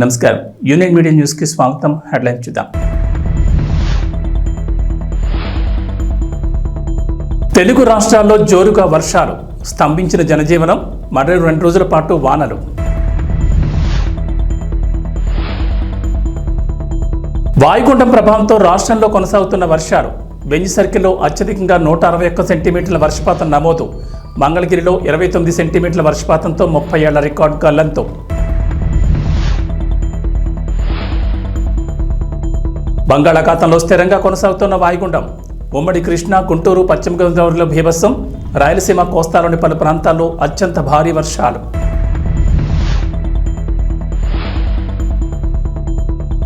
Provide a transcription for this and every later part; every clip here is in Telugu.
నమస్కారం. యూనియన్ మీడియా న్యూస్కి స్వాగతం. హెడ్లైన్ చూద్దాం. తెలుగు రాష్ట్రాల్లో జోరుగా వర్షాలు స్తంభించిన జనజీవనం మరో రెండు రోజుల పాటు వానలు. వాయుగుండం ప్రభావంతో రాష్ట్రంలో కొనసాగుతున్న వర్షాలు బెంజ్ సర్కిల్లో అత్యధికంగా నూట అరవై ఒక్క సెంటీమీటర్ల వర్షపాతం నమోదు. మంగళగిరిలో ఇరవై తొమ్మిది సెంటీమీటర్ల వర్షపాతంతో ముప్పై ఏళ్ళ రికార్డు గల్లంతో బంగాళాఖాతంలో స్థిరంగా కొనసాగుతున్న వాయుగుండం ఉమ్మడి కృష్ణా గుంటూరు పశ్చిమ గోదావరిలో భీభత్సం రాయలసీమ కోస్తాలోని పలు ప్రాంతాల్లో అత్యంత భారీ వర్షాలు.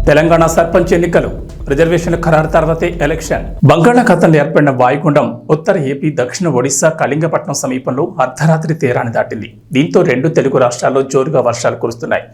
తెలంగాణ సర్పంచ్ ఎన్నికలు రిజర్వేషన్ల ఖరారు తర్వాతే ఎలక్షన్. బంగాళాఖాతంలో ఏర్పడిన వాయుగుండం ఉత్తర ఏపీ దక్షిణ ఒడిశా కళింగపట్నం సమీపంలో అర్ధరాత్రి తీరాన్ని దాటింది. దీంతో రెండు తెలుగు రాష్ట్రాల్లో జోరుగా వర్షాలు కురుస్తున్నాయి.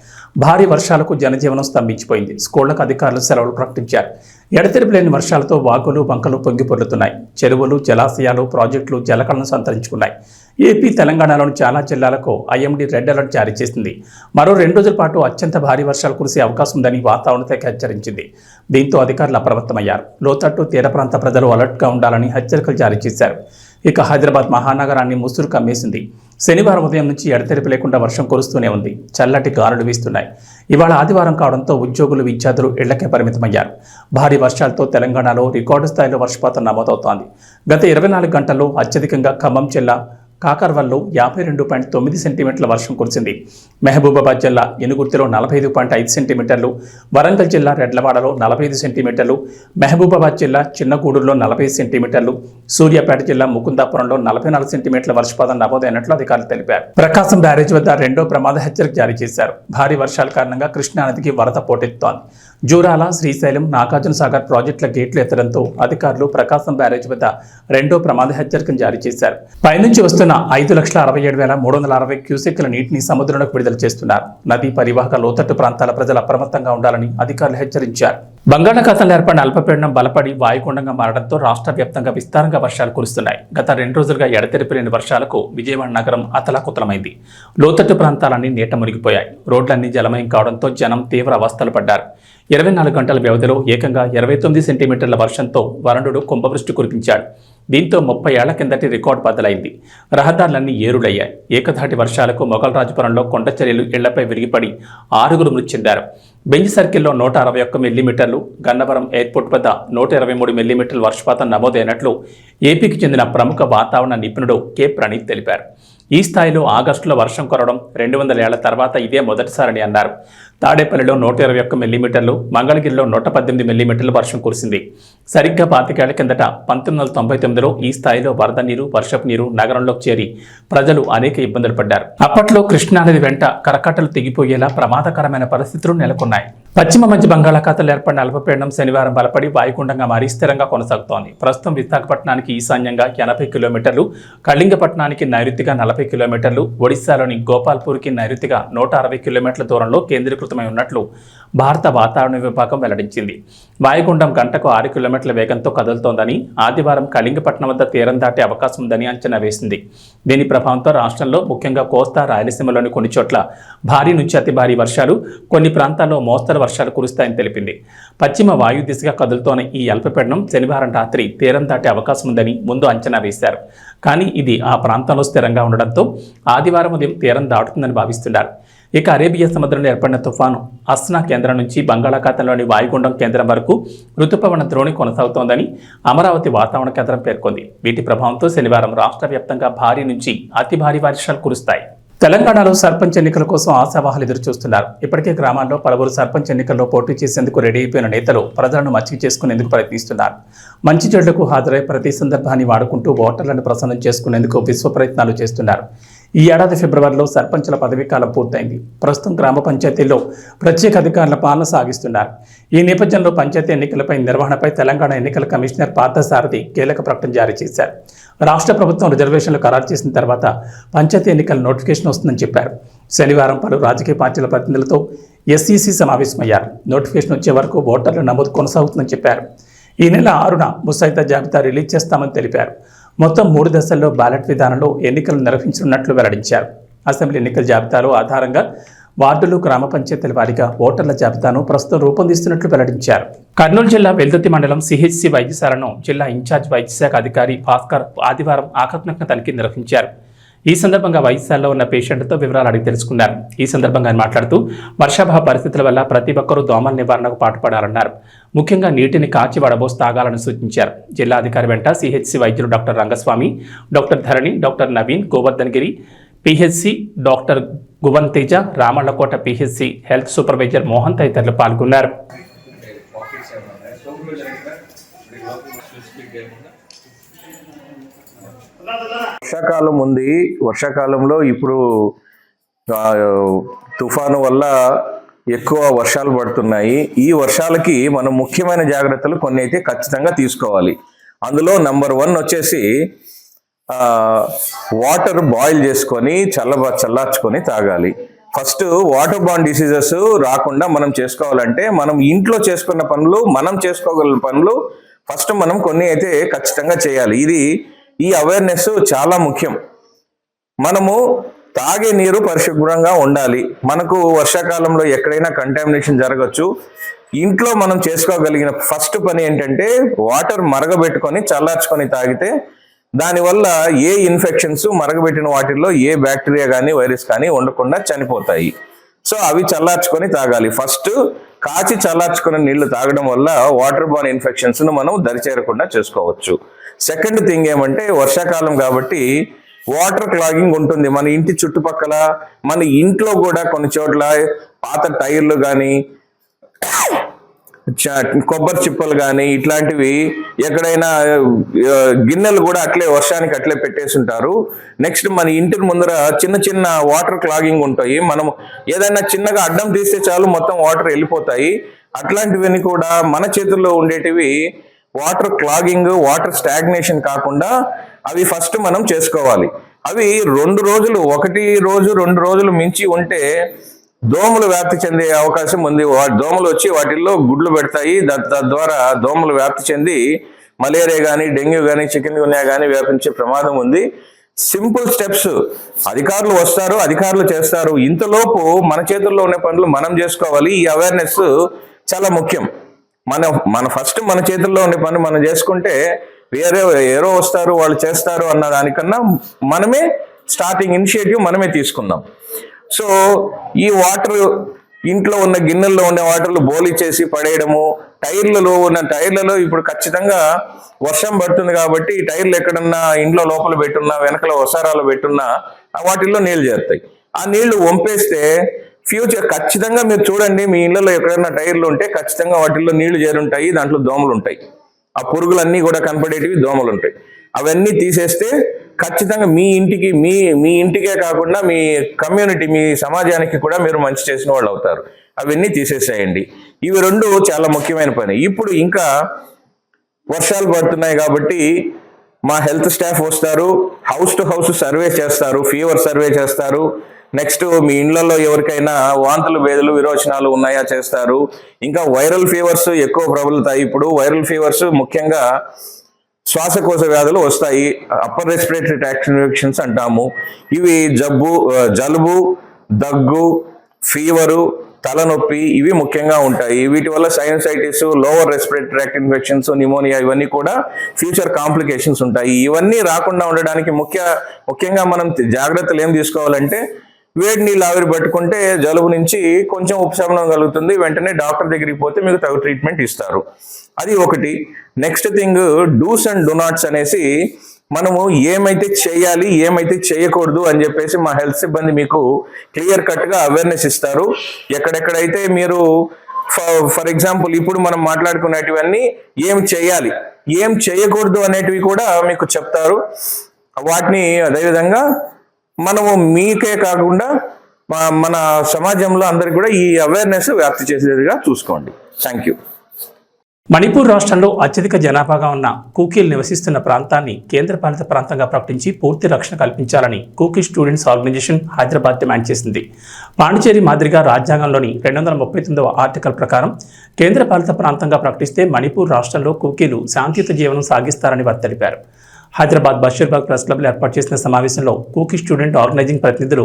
భారీ వర్షాలకు జనజీవనం స్తంభించిపోయింది. స్కూళ్ళకు అధికారులు సెలవులు ప్రకటించారు. ఎడతెరిపి లేని వర్షాలతో వాగులు వంకలు పొంగిపొర్లుతున్నాయి చెరువులు జలాశయాలు ప్రాజెక్టులు జలకలను సంతరించుకున్నాయి. ఏపీ తెలంగాణలోని చాలా జిల్లాలకు ఐఎండీ రెడ్ అలర్ట్ జారీ చేసింది. మరో రెండు రోజుల పాటు అత్యంత భారీ వర్షాలు కురిసే అవకాశం ఉందని వాతావరణ శాఖ హెచ్చరించింది. దీంతో అధికారులు అప్రమత్తమయ్యారు. లోతట్టు తీర ప్రాంత ప్రజలు అలర్ట్గా ఉండాలని హెచ్చరికలు జారీ చేశారు. ఇక హైదరాబాద్ మహానగరాన్ని ముసురు కమ్మేసింది. శనివారం ఉదయం నుంచి ఎడతెరిపి లేకుండా వర్షం కురుస్తూనే ఉంది. చల్లటి గాలులు వీస్తున్నాయి. ఇవాళ ఆదివారం కావడంతో ఉద్యోగులు విద్యార్థులు ఇళ్ళకే పరిమితమయ్యారు. భారీ వర్షాలతో తెలంగాణలో రికార్డు స్థాయిలో వర్షపాతం నమోదవుతోంది. గత ఇరవై నాలుగు గంటల్లో అత్యధికంగా ఖమ్మం జిల్లా కాకర్వల్లో యాభై రెండు పాయింట్ తొమ్మిది సెంటీమీటర్ల వర్షం కురిసింది. మహబూబాబాద్ జిల్లా ఎనుగుర్తిలో నలభై ఐదు పాయింట్ ఐదు సెంటీమీటర్లు వరంగల్ జిల్లా రెడ్లవాడలో నలభై ఐదు సెంటీమీటర్లు మహబూబాబాద్ జిల్లా చిన్నగూడూరులో నలభై సెంటీమీటర్లు సూర్యాపేట జిల్లా ముకుందాపురంలో నలభై నాలుగు సెంటీమీటర్ల వర్షపాతం నమోదైనట్లు అధికారులు తెలిపారు. ప్రకాశం బ్యారేజ్ వద్ద రెండో ప్రమాద హెచ్చరిక జారీ చేశారు. భారీ వర్షాల కారణంగా కృష్ణానదికి వరద పోటెత్తుతోంది. జూరాల శ్రీశైలం నాగార్జున సాగర్ ప్రాజెక్టుల గేట్లు ఎత్తడంతో అధికారులు ప్రకాశం బ్యారేజ్ వద్ద రెండో ప్రమాద హెచ్చరికను జారీ చేశారు. పైనుంచి వస్తున్న ఐదు లక్షల అరవై ఏడు వేల మూడు వందల అరవై క్యూసెక్ల నీటిని సముద్రంలోకి విడుదల చేస్తున్నారు. నదీ పరివాహక లోతట్టు ప్రాంతాల ప్రజలు అప్రమత్తంగా ఉండాలని అధికారులు హెచ్చరించారు. బంగాళాఖాతంలో ఏర్పడిన అల్పపీడనం బలపడి వాయుగుండంగా మారడంతో రాష్ట్ర వ్యాప్తంగా విస్తారంగా వర్షాలు కురుస్తున్నాయి. గత రెండు రోజులుగా ఎడతెరిపి లేని వర్షాలకు విజయవాడ నగరం అతలాకుతలమైంది. లోతట్టు ప్రాంతాలన్నీ నీట మునిగిపోయాయి. రోడ్లన్నీ జలమయం కావడంతో జనం తీవ్ర అవస్థలు పడ్డారు. ఇరవై నాలుగు గంటల వ్యవధిలో ఏకంగా ఇరవై తొమ్మిది సెంటీమీటర్ల వర్షంతో వరుణుడు కుంభవృష్టి కురిపించాడు. దీంతో ముప్పై ఏళ్ళ కిందటి రికార్డు బద్దలైంది రహదారులన్నీ ఏరులయ్యాయి. ఏకధాటి వర్షాలకు మొగల్రాజపురంలో కొండ చర్యలు ఇళ్ళపై విరిగిపడి ఆరుగురు మృతి చెందారు. బెంజ్ సర్కిల్లో నూట అరవై ఒక్క మిల్లీమీటర్లు గన్నవరం ఎయిర్పోర్ట్ వద్ద నూట ఇరవై మూడు మిల్లీమీటర్ల వర్షపాతం నమోదైనట్లు ఏపీకి చెందిన ప్రముఖ వాతావరణ నిపుణుడు కె. ప్రణీత్ తెలిపారు. ఈ స్థాయిలో ఆగస్టులో వర్షం కురవడం రెండు వందల ఏళ్ళ తర్వాత ఇదే మొదటిసారని అన్నారు. తాడేపల్లిలో నూట ఇరవై ఒక్క మిల్లీమీటర్లు మంగళగిరిలో నూట పద్దెనిమిది మిల్లీమీటర్ల వర్షం కురిసింది. సరిగ్గా పాతికేళ్ళ కిందట పంతొమ్మిది వందల తొంభై తొమ్మిదిలో ఈ స్థాయిలో వరద నీరు వర్షపు నీరు నగరంలోకి చేరి ప్రజలు అనేక ఇబ్బందులు పడ్డారు. అప్పట్లో కృష్ణానది వెంట కరకట్టలు తెగిపోయేలా ప్రమాదకరమైన పరిస్థితులు నెలకొన్నాయి. పశ్చిమ మధ్య బంగాళాఖాతంలో ఏర్పడిన అల్పపీడనం శనివారం బలపడి వాయుగుండంగా మారి స్థిరంగా కొనసాగుతోంది. ప్రస్తుతం విశాఖపట్నానికి ఈశాన్యంగా ఎనభై కిలోమీటర్లు కళింగపట్నానికి నైరుతిగా నలభై కిలోమీటర్లు ఒడిశాలోని గోపాల్పూర్కి నైరుతిగా నూట అరవై కిలోమీటర్ల దూరంలో కేంద్రీకృతమై ఉన్నట్లు భారత వాతావరణ విభాగం వెల్లడించింది. వాయుగుండం గంటకు ఆరు కిలోమీటర్ల వేగంతో కదులుతోందని ఆదివారం కళింగపట్నం వద్ద తీరం దాటే అవకాశం ఉందని అంచనా వేసింది. దీని ప్రభావంతో రాష్ట్రంలో ముఖ్యంగా కోస్తా రాయలసీమలోని కొన్ని చోట్ల భారీ నుంచి అతి భారీ వర్షాలు కొన్ని ప్రాంతాల్లో మోస్తరు వర్షాలు కురుస్తాయని తెలిపింది. పశ్చిమ వాయు దిశగా కదులుతోన్న ఈ అల్పపీడనం శనివారం రాత్రి తీరం దాటే అవకాశం ఉందని ముందు అంచనా వేశారు. కానీ ఇది ఆ ప్రాంతంలో స్థిరంగా ఉండడంతో ఆదివారం ఉదయం తీరం దాటుతుందని భావిస్తున్నారు. ఇక అరేబియా సముద్రంలో ఏర్పడిన తుఫాను అస్నా కేంద్రం నుంచి బంగాళాఖాతంలోని వాయుగుండం కేంద్రం వరకు రుతుపవన ద్రోణి కొనసాగుతోందని అమరావతి వాతావరణ కేంద్రం పేర్కొంది. వీటి ప్రభావంతో శనివారం రాష్ట్ర వ్యాప్తంగా భారీ నుంచి అతి భారీ వర్షాలు కురుస్తాయి. తెలంగాణలో సర్పంచ్ ఎన్నికల కోసం ఆశావాహాలు ఎదురు చూస్తున్నారు. ఇప్పటికే గ్రామాల్లో పలువురు సర్పంచ్ ఎన్నికల్లో పోటీ చేసేందుకు రెడీ అయిపోయిన నేతలు ప్రజలను మచ్చి చేసుకునేందుకు ప్రయత్నిస్తున్నారు. మంచి చెడులకు హాజరై ప్రతి సందర్భాన్ని వాడుకుంటూ ఓటర్లను ప్రసన్నం చేసుకునేందుకు విశ్వ ప్రయత్నాలు చేస్తున్నారు. ఈ ఏడాది ఫిబ్రవరిలో సర్పంచుల పదవీ కాలం పూర్తయింది. ప్రస్తుతం గ్రామ పంచాయతీల్లో ప్రత్యేక అధికారుల పాలన సాగిస్తున్నారు. ఈ నేపథ్యంలో పంచాయతీ ఎన్నికలపై నిర్వహణపై తెలంగాణ ఎన్నికల కమిషనర్ పార్థసారథి కీలక ప్రకటన జారీ చేశారు. రాష్ట్ర ప్రభుత్వం రిజర్వేషన్లు ఖరారు చేసిన తర్వాత పంచాయతీ ఎన్నికల నోటిఫికేషన్ వస్తుందని చెప్పారు. శనివారం పలు రాజకీయ పార్టీల ప్రతినిధులతో ఎస్ఈసి సమావేశమయ్యారు. నోటిఫికేషన్ వచ్చే వరకు ఓటర్ల నమోదు కొనసాగుతుందని చెప్పారు. ఈ నెల ఆరున ముసాయిదా జాబితా రిలీజ్ చేస్తామని తెలిపారు. మొత్తం మూడు దశల్లో బ్యాలెట్ విధానంలో ఎన్నికలు నిర్వహించనున్నట్లు వెల్లడించారు. అసెంబ్లీ ఎన్నికల జాబితాలో ఆధారంగా వార్డులు గ్రామ పంచాయతీల వారీగా ఓటర్ల జాబితాను ప్రస్తుతం రూపొందిస్తున్నట్లు వెల్లడించారు. కర్నూలు జిల్లా వెల్దుర్తి మండలం సిహెచ్సి వైద్యశాలను జిల్లా ఇన్ఛార్జ్ వైద్యశాఖ అధికారి భాస్కర్ ఆదివారం ఆకస్మిక తనిఖీ నిర్వహించారు. ఈ సందర్భంగా వైద్యశాలలో ఉన్న పేషెంట్తో వివరాలు అడిగి తెలుసుకున్నారు. ఈ సందర్భంగా ఆయన మాట్లాడుతూ వర్షాభావ పరిస్థితుల వల్ల ప్రతి ఒక్కరూ దోమల నివారణకు పాటుపడాలన్నారు. ముఖ్యంగా నీటిని కాచి వడబోసి తాగాలని సూచించారు. జిల్లా అధికారి వెంట సిహెచ్సి వైద్యులు doctor Rangaswamy doctor Dharani doctor Naveen Govardhan Giri PHC doctor Guvan Teja Ramallakota PHC health supervisor Mohan తదితరులు పాల్గొన్నారు పాకెట్స్ ఏమైనా ఉన్నాయా సోపులు జరిగినా స్పెసిఫిక్ ఏమన్నా వర్షాకాలం ఉంది. వర్షాకాలంలో ఇప్పుడు తుఫాను వల్ల ఎక్కువ వర్షాలు పడుతున్నాయి. ఈ వర్షాలకి మనం ముఖ్యమైన జాగ్రత్తలు కొన్ని అయితే ఖచ్చితంగా తీసుకోవాలి. అందులో నంబర్ వన్ వచ్చేసి వాటర్ బాయిల్ చేసుకొని చల్ల చల్లార్చుకొని తాగాలి. ఫస్ట్ వాటర్ బాండ్ డిసీజెస్ రాకుండా మనం చేసుకోవాలంటే మనం ఇంట్లో చేసుకున్న పనులు మనం చేసుకోగల పనులు ఫస్ట్ మనం కొన్ని అయితే ఖచ్చితంగా చేయాలి. ఇది ఈ అవేర్నెస్ చాలా ముఖ్యం. మనము తాగే నీరు పరిశుభ్రంగా ఉండాలి. మనకు వర్షాకాలంలో ఎక్కడైనా కంటామినేషన్ జరగచ్చు. ఇంట్లో మనం చేసుకోగలిగిన ఫస్ట్ పని ఏంటంటే వాటర్ మరగబెట్టుకొని చల్లార్చుకొని తాగితే దానివల్ల ఏ ఇన్ఫెక్షన్స్ మరగబెట్టిన వాటిల్లో ఏ బ్యాక్టీరియా కానీ వైరస్ కానీ ఉండకుండా చనిపోతాయి. సో అవి చల్లార్చుకొని తాగాలి. ఫస్ట్ కాచి చల్లార్చుకున్న నీళ్ళు తాగడం వల్ల వాటర్ బాన్ ఇన్ఫెక్షన్స్ను మనం దరిచేరకుండా చేసుకోవచ్చు. సెకండ్ థింగ్ ఏమంటే వర్షాకాలం కాబట్టి వాటర్ క్లాగింగ్ ఉంటుంది. మన ఇంటి చుట్టుపక్కల మన ఇంట్లో కూడా కొన్ని చోట్ల పాత టైర్లు కానీ చ- కొబ్బరి చిప్పలు కానీ ఇట్లాంటివి ఎక్కడైనా గిన్నెలు కూడా అట్లే వర్షానికి అట్లే పెట్టేసి ఉంటారు నెక్స్ట్ మన ఇంటి ముందర చిన్న చిన్న వాటర్ క్లాగింగ్ ఉంటాయి. మనం ఏదైనా చిన్నగా అడ్డం తీస్తే చాలు మొత్తం వాటర్ వెళ్ళిపోతాయి. అట్లాంటివన్నీ కూడా మన చేతుల్లో ఉండేటివి వాటర్ క్లాగింగ్ వాటర్ స్టాగ్నేషన్ కాకుండా అవి ఫస్ట్ మనం చేసుకోవాలి. అవి రెండు రోజులు ఒకటి రోజు రెండు రోజులు మించి ఉంటే దోమలు వ్యాప్తి చెందే అవకాశం ఉంది. వాటి దోమలు వచ్చి వాటిల్లో గుడ్లు పెడతాయి. దా- తద్వారా దోమలు వ్యాప్తి చెంది మలేరియా కానీ డెంగ్యూ కానీ చికెన్ గున్యా కానీ వ్యాపించే ప్రమాదం ఉంది. Simple steps. అధికారులు వస్తారు అధికారులు చేస్తారు. ఇంతలోపు మన చేతుల్లో ఉన్న పనులు మనం చేసుకోవాలి. ఈ అవేర్నెస్ చాలా ముఖ్యం. మన మన ఫస్ట్ మన చేతుల్లో ఉండే పని మనం చేసుకుంటే వేరే ఎవరో వస్తారు వాళ్ళు చేస్తారు అన్న దానికన్నా మనమే స్టార్టింగ్ ఇనిషియేటివ్ మనమే తీసుకుందాం. సో ఈ వాటర్ ఇంట్లో ఉన్న గిన్నెల్లో ఉండే వాటర్లు బోలి చేసి పడేయడము టైర్లలో ఉన్న టైర్లలో ఇప్పుడు ఖచ్చితంగా వర్షం పడుతుంది కాబట్టి ఈ టైర్లు ఎక్కడన్నా ఇంట్లో లోపల పెట్టున్నా వెనకల వసారాలు పెట్టున్నా వాటిల్లో నీళ్ళు చేరుతాయి. ఆ నీళ్ళు వంపేస్తే ఫ్యూచర్ ఖచ్చితంగా మీరు చూడండి మీ ఇళ్ళలో ఎక్కడైనా టైర్లు ఉంటే ఖచ్చితంగా వాటిల్లో నీళ్ళు చేరుంటాయి దాంట్లో దోమలు ఉంటాయి. ఆ పురుగులన్నీ కూడా కనపడేటివి దోమలు ఉంటాయి. అవన్నీ తీసేస్తే ఖచ్చితంగా మీ ఇంటికి మీ మీ ఇంటికే కాకుండా మీ కమ్యూనిటీ మీ సమాజానికి కూడా మీరు మంచి చేసిన వాళ్ళు అవుతారు. అవన్నీ తీసేసేయండి. ఇవి రెండు చాలా ముఖ్యమైన పని. ఇప్పుడు ఇంకా వర్షాలు పడుతున్నాయి కాబట్టి మా హెల్త్ స్టాఫ్ వస్తారు హౌస్ టు హౌస్ సర్వే చేస్తారు ఫీవర్ సర్వే చేస్తారు. నెక్స్ట్ మీ ఇండ్లలో ఎవరికైనా వాంతులు బేదలు విరోచనాలు ఉన్నాయా చేస్తారు? ఇంకా వైరల్ ఫీవర్స్ ఎక్కువ ప్రబలుతాయి. ఇప్పుడు వైరల్ ఫీవర్స్ ముఖ్యంగా శ్వాసకోశ వ్యాధులు వస్తాయి. అప్పర్ రెస్పిరేటరీ ట్రాక్ట్ ఇన్ఫెక్షన్స్ అంటాము. ఇవి జబ్బు జలుబు దగ్గు ఫీవరు తలనొప్పి ఇవి ముఖ్యంగా ఉంటాయి. వీటి వల్ల sinusitis lower respiratory tract infections pneumonia ఇవన్నీ కూడా ఫ్యూచర్ కాంప్లికేషన్స్ ఉంటాయి. ఇవన్నీ రాకుండా ఉండడానికి ముఖ్య ముఖ్యంగా మనం జాగ్రత్తలు ఏం తీసుకోవాలంటే వేడి నీళ్ళు ఆవిరి పట్టుకుంటే జలుబు నుంచి కొంచెం ఉపశమనం కలుగుతుంది. వెంటనే డాక్టర్ దగ్గరికి పోతే మీకు తగు ట్రీట్మెంట్ ఇస్తారు. అది ఒకటి. Next thing do's and don'ts అనేసి మనము ఏమైతే చేయాలి ఏమైతే చేయకూడదు అని చెప్పేసి మా హెల్త్ సిబ్బంది మీకు క్లియర్ కట్గా అవేర్నెస్ ఇస్తారు. ఎక్కడెక్కడైతే మీరు ఫర్ ఎగ్జాంపుల్ ఇప్పుడు మనం మాట్లాడుకునేటివన్నీ ఏం చేయాలి ఏం చేయకూడదు అనేటివి కూడా మీకు చెప్తారు. వాటిని అదేవిధంగా మనము మీకే కాకుండా మన సమాజంలో అందరికి కూడా ఈ అవేర్నెస్ వ్యాప్తి చేసేదిగా చూసుకోండి. థ్యాంక్ యూ మణిపూర్ రాష్ట్రంలో అత్యధిక జనాభాగా ఉన్న కూకీలు నివసిస్తున్న ప్రాంతాన్ని కేంద్రపాలిత ప్రాంతంగా ప్రకటించి పూర్తి రక్షణ కల్పించాలని Kuki students organisation Hyderabad demand చేసింది. పాండిచేరి మాదిరిగా రాజ్యాంగంలోని రెండు వందల ముప్పై తొమ్మిదవ ఆర్టికల్ ప్రకారం కేంద్రపాలిత ప్రాంతంగా ప్రకటిస్తే మణిపూర్ రాష్ట్రంలో కూకీలు శాంతియుత జీవనం సాగిస్తారని వారు తెలిపారు. హైదరాబాద్ బషీర్బాగ్ ప్రెస్ క్లబ్లో ఏర్పాటు చేసిన సమావేశంలో కూకీ స్టూడెంట్ ఆర్గనైజింగ్ ప్రతినిధులు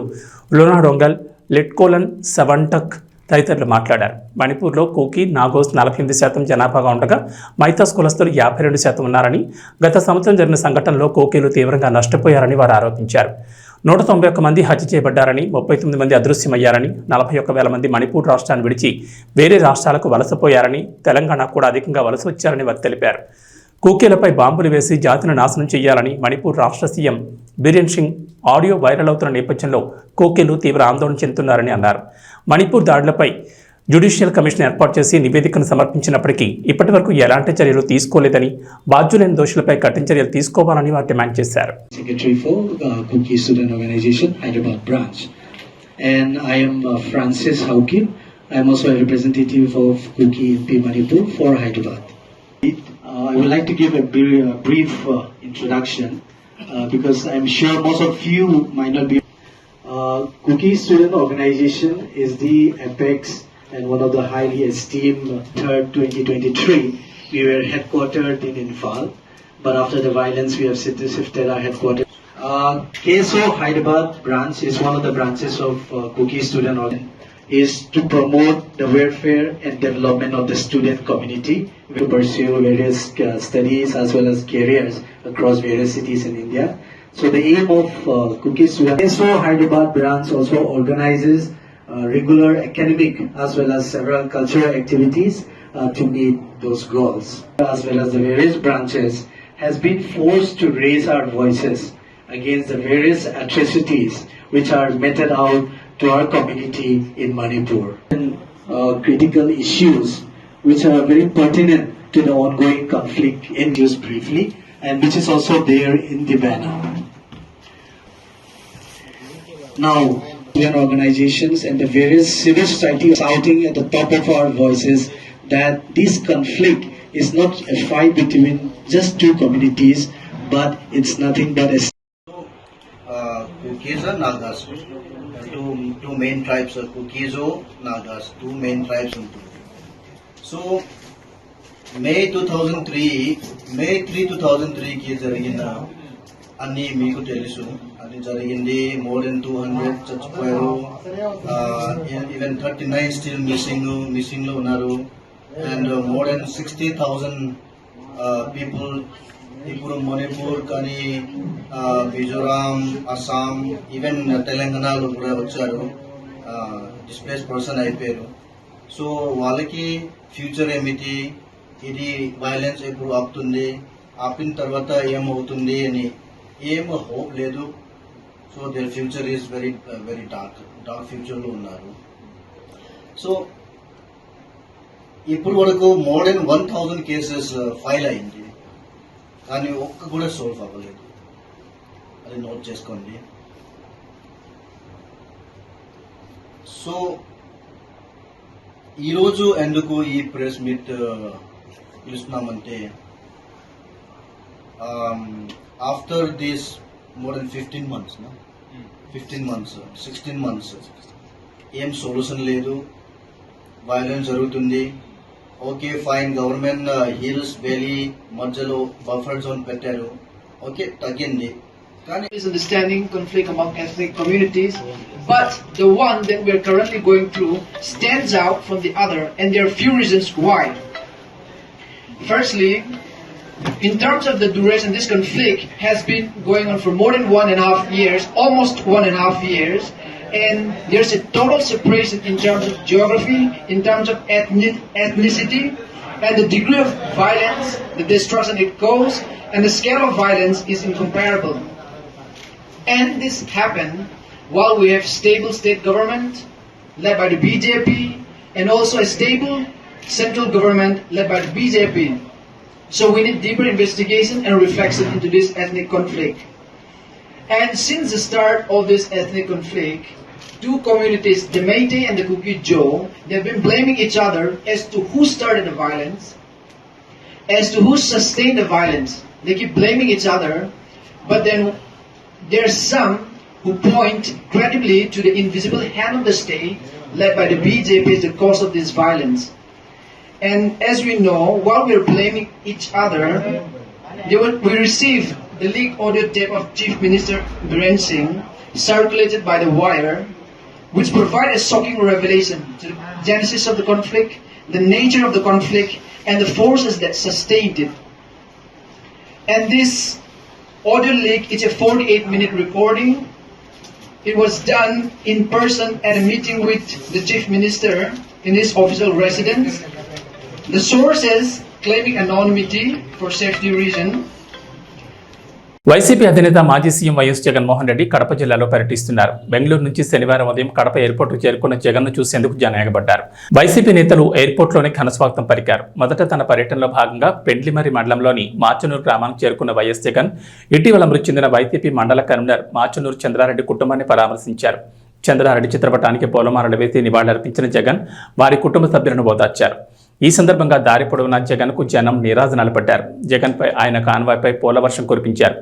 లోనా డొంగల్ లిట్కోలన్ సవంటక్ తదితరులు మాట్లాడారు. మణిపూర్లో కూకీ నాగోస్ నలభై ఎనిమిది శాతం జనాభాగా ఉండగా మైతాస్ కులస్తులు యాభై రెండు శాతం ఉన్నారని గత సంవత్సరం జరిగిన సంఘటనలో కోకీలు తీవ్రంగా నష్టపోయారని వారు ఆరోపించారు. నూట తొంభై ఒక్క మంది హత్య చేయబడ్డారని ముప్పై తొమ్మిది మంది అదృశ్యమయ్యారని నలభై ఒక్క వేల మంది మణిపూర్ రాష్ట్రాన్ని విడిచి వేరే రాష్ట్రాలకు వలసపోయారని తెలంగాణ కూడా అధికంగా వలస వచ్చారని వారు తెలిపారు. కూకీలపై బాంబులు వేసి జాతిని నాశనం చేయాలని మణిపూర్ రాష్ట్ర CM Biren Singh audio viral అవుతున్న నేపథ్యంలో కోకేలు తీవ్ర ఆందోళన చెందుతున్నారని అన్నారు మణిపూర్ దాడులపై జ్యుడిషియల్ కమిషన్ ఏర్పాటు చేసి నివేదికను సమర్పించినప్పటికీ ఇప్పటి వరకు ఎలాంటి చర్యలు తీసుకోలేదని బాధ్యులైన దోషులపై కఠిన చర్యలు తీసుకోవాలని వారు డిమాండ్ చేశారు uh, And I am uh, Francis Haukim. I am also a representative of Kuki MP Manipur for Hyderabad. Uh, I would like to give a brief, uh, uh, introduction uh, because I'm sure most of you might not be. Uh, Cookie Student Organization is the apex and one of the highly esteemed uh, third 2023. We were headquartered in Infal, but after the violence, we have shifted our headquarters. Uh, KSO Hyderabad branch is one of the branches of uh, Cookie Student Organization. Is to promote the welfare and development of the student community to pursue various uh, studies as well as careers across various cities in India. So the aim of uh, Cookie Student KSO Hyderabad branch also organizes uh, regular academic as well as several cultural activities uh, to meet those goals. As well as the various branches has been forced to raise our voices against the various atrocities which are meted out to our community in Manipur. And, uh, critical issues which are very pertinent to the ongoing conflict in just briefly and which is also there in the banner. Now, UN organizations and the various civil society shouting at the top of our voices that this conflict is not a fight between just two communities, but it's nothing but a uh, two two main tribes two main tribes are Kukizo, Nagas, two main tribes in Turkey. So, May 2003, May 3 2003 కి జరిగిన అన్ని మీకు తెలుసు. అది జరిగింది మోర్ దెన్ టూ హండ్రెడ్ చచ్చిపోయారు. Even thirty nine still missing మిస్సింగ్లో ఉన్నారు. And more than sixty thousand people ఇప్పుడు మణిపూర్ కానీ మిజోరాం అస్సాం ఈవెన్ తెలంగాణలో కూడా వచ్చారు. డిస్ప్లేస్ పర్సన్ అయిపోయారు. సో వాళ్ళకి ఫ్యూచర్ ఏమిటి? ఇది వైలెన్స్ ఎప్పుడు ఆపుతుంది? ఆపిన తర్వాత ఏమవుతుంది అని ఏం హోప్ లేదు. So their future is very very dark dark ఫ్యూచర్లో ఉన్నారు. సో ఇప్పుడు వరకు more than one thousand cases file అయింది. కానీ ఒక్క కూడా సోల్వ్ అవ్వలేదు. అది నోట్ చేసుకోండి. సో ఈరోజు ఎందుకు ఈ press meet పిలుస్తున్నామంటే after this more than fifteen months fifteen months sixteen months ఏం సొల్యూషన్ లేదు. వైలెన్స్ జరుగుతుంది. Okay fine government hills valley మధ్యలో బఫర్ జోన్ పెట్టారు ఓకే తగ్గింది కానీ misunderstanding, conflict among ethnic communities, but the one that we're currently going through stands out from the other, and there are few reasons why. Firstly, in terms of the duration, this conflict has been going on for more than one and a half years, almost one and a half years, and there's a total separation in terms of geography, in terms of ethnic, ethnicity, and the degree of violence, the destruction it caused, and the scale of violence is incomparable. And this happened while we have stable state government led by the BJP and also a stable central government led by the BJP. So we need deeper investigation and reflection into this ethnic conflict. And since the start of this ethnic conflict, two communities, the Meitei and the Kuki-Jo, they've been blaming each other as to who started the violence, as to who sustained the violence. They keep blaming each other, but then there's some who point credibly to the invisible hand of the state led by the BJP as the cause of this violence. And as we know, while we're blaming each other, we received the leaked audio tape of Chief Minister Biren Singh circulated by the wire which provide a shocking revelation to the genesis of the conflict, the nature of the conflict, and the forces that sustained it. And this audio leak is a 48 minute recording. It was done in person at a meeting with the chief minister in his official residence. The sources claiming anonymity for safety reason YCP అధినేత మాజీ సీఎం వైఎస్ జగన్మోహన్ రెడ్డి కడప జిల్లాలో పర్యటిస్తున్నారు. బెంగళూరు నుంచి శనివారం ఉదయం కడప ఎయిర్పోర్టు చేరుకున్న జగన్ను చూసేందుకు జనయగబడ్డారు. వైసీపీ నేతలు ఎయిర్పోర్ట్లోనే ఘనస్వాగతం పలికారు. మొదట తన పర్యటనలో భాగంగా పెండ్లిమరి మండలంలోని మాచనూరు గ్రామానికి చేరుకున్న వైఎస్ జగన్ ఇటీవల మృతి చెందిన వైసీపీ మండల కన్వీనర్ మాచనూరు చంద్రారెడ్డి కుటుంబాన్ని పరామర్శించారు. చంద్రారెడ్డి చిత్రపటానికి పూలమాలలు వేసి నివాళులర్పించిన జగన్ వారి కుటుంబ సభ్యులను ఓదార్చారు. ఈ సందర్భంగా దారి పొడవునా జగన్కు జనం నీరాజనాలు పడ్డారు జగన్పై ఆయన కాన్వాయ్పై పూలవర్షం కురిపించారు.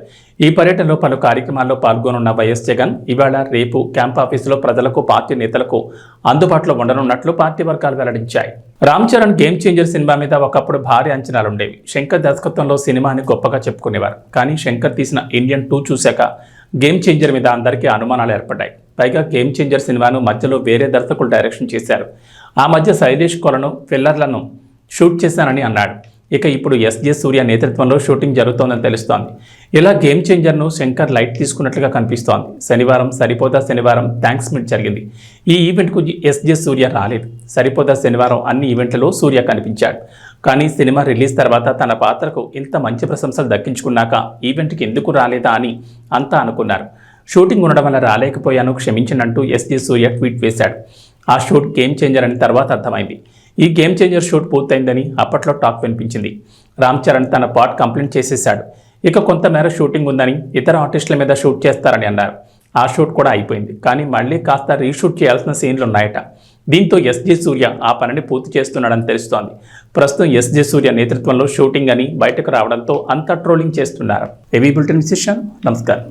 ఈ పర్యటనలో పలు కార్యక్రమాల్లో పాల్గొనున్న వైఎస్ జగన్ ఇవాళ రేపు క్యాంప్ ఆఫీసులో ప్రజలకు పార్టీ నేతలకు అందుబాటులో ఉండనున్నట్లు పార్టీ వర్గాలు వెల్లడించాయి. Ram Charan game changer cinema మీద ఒకప్పుడు భారీ అంచనాలుండేవి. శంకర్ దర్శకత్వంలో సినిమాని గొప్పగా చెప్పుకునేవారు. కానీ శంకర్ తీసిన ఇండియన్ టూ చూశాక గేమ్ చేంజర్ మీద అందరికీ అనుమానాలు ఏర్పడ్డాయి. పైగా గేమ్ చేంజర్ సినిమాను మధ్యలో వేరే దర్శకులు డైరెక్షన్ చేశారు. ఆ మధ్య శైలేష్ కొలను ఫిల్లర్లను షూట్ చేశానని అన్నాడు. ఇక ఇప్పుడు ఎస్జే సూర్య నేతృత్వంలో షూటింగ్ జరుగుతోందని తెలుస్తోంది. ఇలా గేమ్ చేంజర్ను శంకర్ లైట్ తీసుకున్నట్లుగా కనిపిస్తోంది. శనివారం సరిపోదా శనివారం థ్యాంక్స్ మీట్ జరిగింది. ఈ ఈవెంట్కు ఎస్జే సూర్య రాలేదు. సరిపోదా శనివారం అన్ని ఈవెంట్లలో సూర్య కనిపించాడు. కానీ సినిమా రిలీజ్ తర్వాత తన పాత్రకు ఇంత మంచి ప్రశంసలు దక్కించుకున్నాక ఈవెంట్కి ఎందుకు రాలేదా అని అంతా అనుకున్నారు. షూటింగ్ ఉండడం వల్ల రాలేకపోయాను క్షమించినంటూ ఎస్జే సూర్య ట్వీట్ వేశాడు. ఆ షూట్ గేమ్ చేంజర్ అని తర్వాత అర్థమైంది. ఈ గేమ్ చేంజర్ షూట్ పూర్తయిందని అప్పట్లో టాక్ వినిపించింది. రామ్ చరణ్ తన పార్ట్ కంప్లైంట్ చేసేశాడు. ఇక కొంతమేర షూటింగ్ ఉందని ఇతర ఆర్టిస్టుల మీద షూట్ చేస్తారని అన్నారు. ఆ షూట్ కూడా అయిపోయింది. కానీ మళ్ళీ కాస్త రీషూట్ చేయాల్సిన సీన్లు ఉన్నాయట. దీంతో ఎస్జే సూర్య ఆ పనిని పూర్తి చేస్తున్నాడని తెలుస్తోంది. ప్రస్తుతం ఎస్జే సూర్య నేతృత్వంలో షూటింగ్ అని బయటకు రావడంతో అంతా ట్రోలింగ్ చేస్తున్నారు. ఏవీ బులెటిన్ విశేషం నమస్కారం.